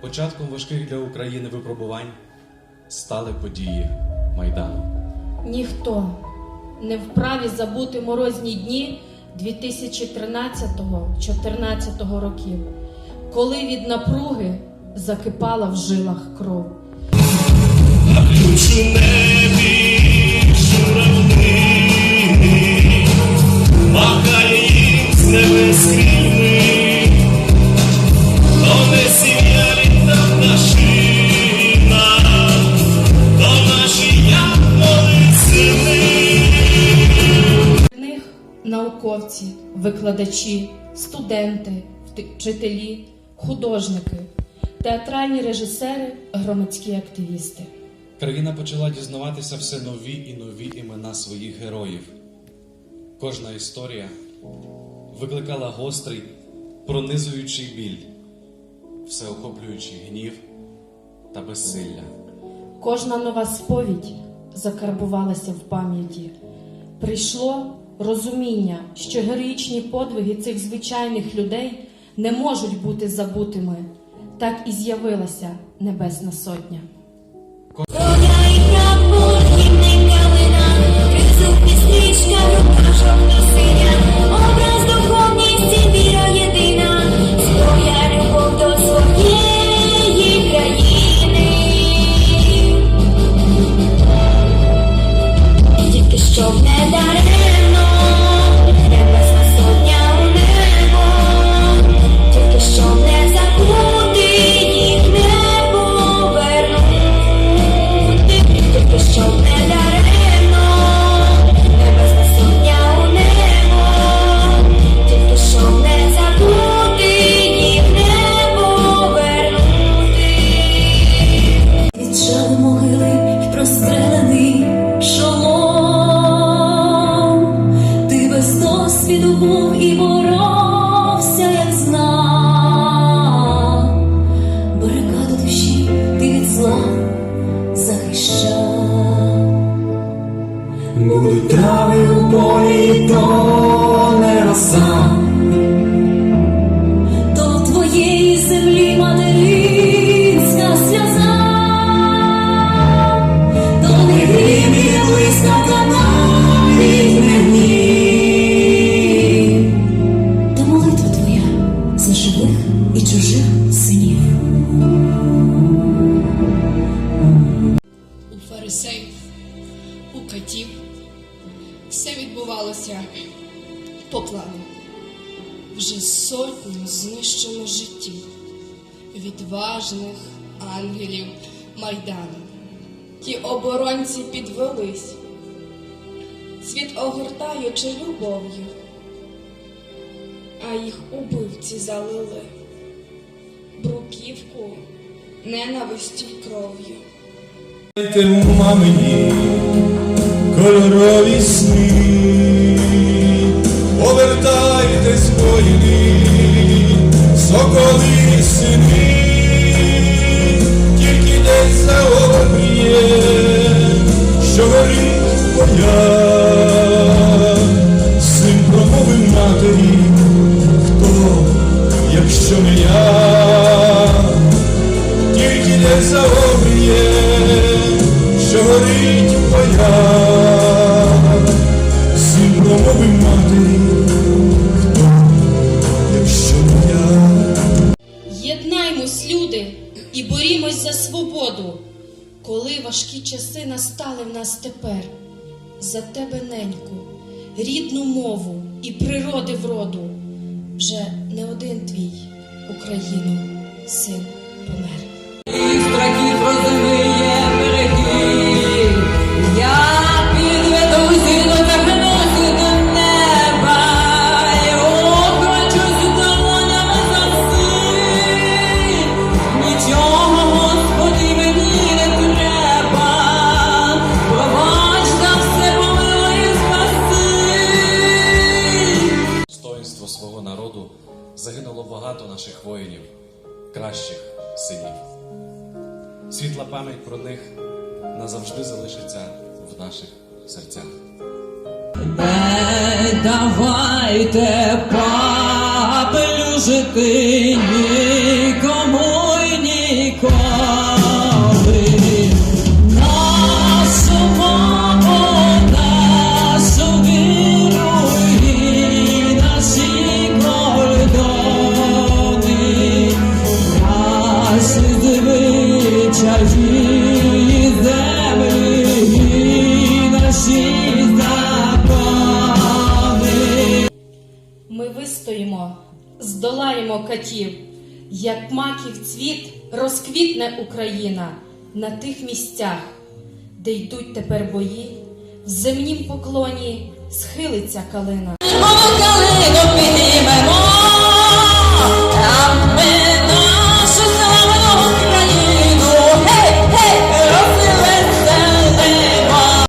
Початком важких для України випробувань стали події Майдану. Ніхто не вправі забути морозні дні 2013-14 років, коли від напруги закипала в жилах кров. Ключ у небі журавлини, махає їм з небес науковці, викладачі, студенти, вчителі, художники, театральні режисери, громадські активісти. Країна почала дізнаватися все нові і нові імена своїх героїв. Кожна історія викликала гострий, пронизуючий біль, всеохоплюючий гнів та безсилля. Кожна нова сповідь закарбувалася в пам'яті. Прийшло розуміння, що героїчні подвиги цих звичайних людей не можуть бути забутими. Так і з'явилася Небесна Сотня. Доля трави полі, то не роса, До твоєї землі материнська сльоза, до не грім і блискавка навіть не гнів. Та молитва твоя за живих і чужих синів. Плану. Вже сотню знищено життів, відважних ангелів Майдану. Ті оборонці підвелись, світ огортаючи любов'ю, а їх убивці залили бруківку ненависті кров'ю. Дайте мамині кольорові сни, повертайтесь воїни, соколи сини, тільки десь за обріє, що горить моя, син промовив матері, хто, якщо не я? Тільки не заобріє, що горить моя, борімось за свободу, коли важкі часи настали в нас тепер. За тебе, неньку, рідну мову і природи вроду. Вже не один твій Україну син помер. Синів. Світла пам'ять про них назавжди залишиться в наших серцях. Не давайте папелю жити ні здолаємо катів, як маків цвіт розквітне Україна на тих місцях, де йдуть тепер бої, в земнім поклоні схилиться калина.